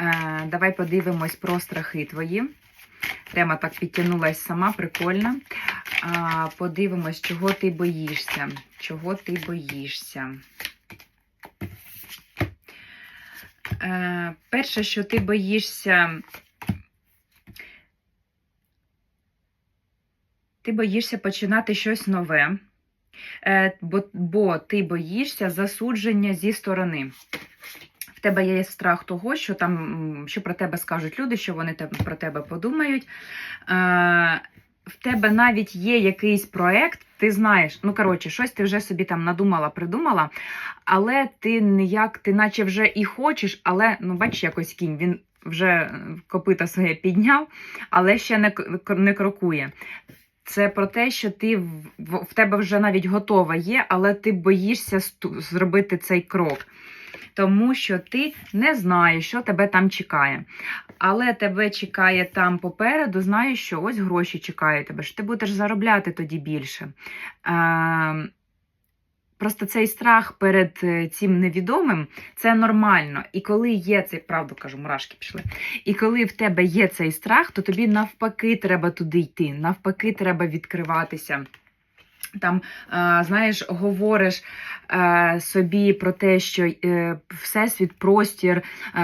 Е, давай подивимось про страхи твої. Прямо так підтягнулась сама, прикольно. Подивимось, чого ти боїшся. Чого ти боїшся? Е, перше, що ти боїшся. Ти боїшся починати щось нове, е, бо, бо ти боїшся засудження зі сторони. Тебе є страх того, що там, що про тебе скажуть люди, що вони про тебе подумають. Е, в тебе навіть є якийсь проект, ти знаєш, ну коротше, щось ти вже собі там надумала, придумала, але ти ніяк, ти наче вже і хочеш, але ну бачиш, якось кінь, він вже е, копита своє підняв, але ще не, не крокує. Це про те, що ти в, тебе вже навіть готова є, але ти боїшся зробити цей крок. Тому що ти не знаєш, що тебе там чекає. Але тебе чекає там попереду, знаєш, що ось гроші чекають тебе, що ти будеш заробляти тоді більше. Е, Просто цей страх перед е, цим невідомим це нормально. І коли є цей, правду кажу, мурашки пішли. І коли в тебе є цей страх, то тобі навпаки треба туди йти, навпаки, треба відкриватися. Там, е, знаєш, говориш е, собі про те, що е, всесвіт, простір,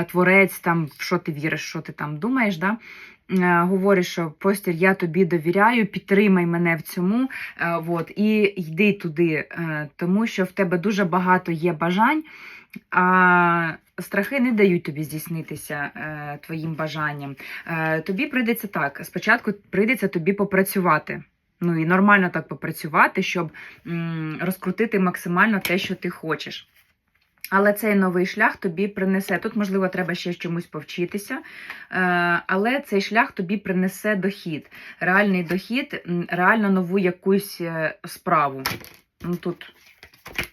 творець, там, в що ти віриш, що ти там думаєш, да? Говориш, що простір, я тобі довіряю, підтримай мене в цьому, от, і йди туди, тому що в тебе дуже багато є бажань, а страхи не дають тобі здійснитися твоїм бажанням. Тобі прийдеться так, спочатку прийдеться тобі попрацювати. Ну і нормально так попрацювати, щоб розкрутити максимально те, що ти хочеш. Але цей новий шлях тобі принесе. Тут, можливо, треба ще чомусь повчитися, е, але цей шлях тобі принесе дохід, реальний дохід, реально нову якусь е, справу. Ну тут,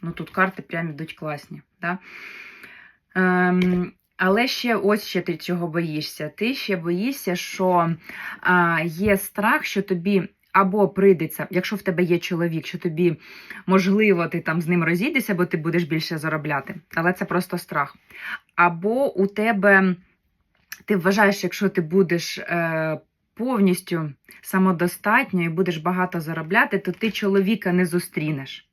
ну, тут карти прям ідуть класні. Да? Ем, але ще ось ще ти чого боїшся. Ти ще боїшся, що є страх, що тобі або прийдеться, якщо в тебе є чоловік, що тобі можливо ти там з ним розійдешся, бо ти будеш більше заробляти. Але це просто страх. Або у тебе ти вважаєш, якщо ти будеш. Е, Повністю самодостатньо і будеш багато заробляти, то ти чоловіка не зустрінеш.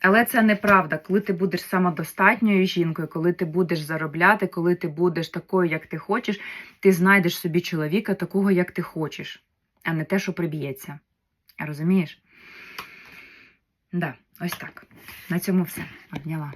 Але це неправда. Коли ти будеш самодостатньою жінкою, коли ти будеш заробляти, коли ти будеш такою, як ти хочеш, ти знайдеш собі чоловіка такого, як ти хочеш, а не те, що приб'ється. Розумієш? Да, ось так. На цьому все. Обняла.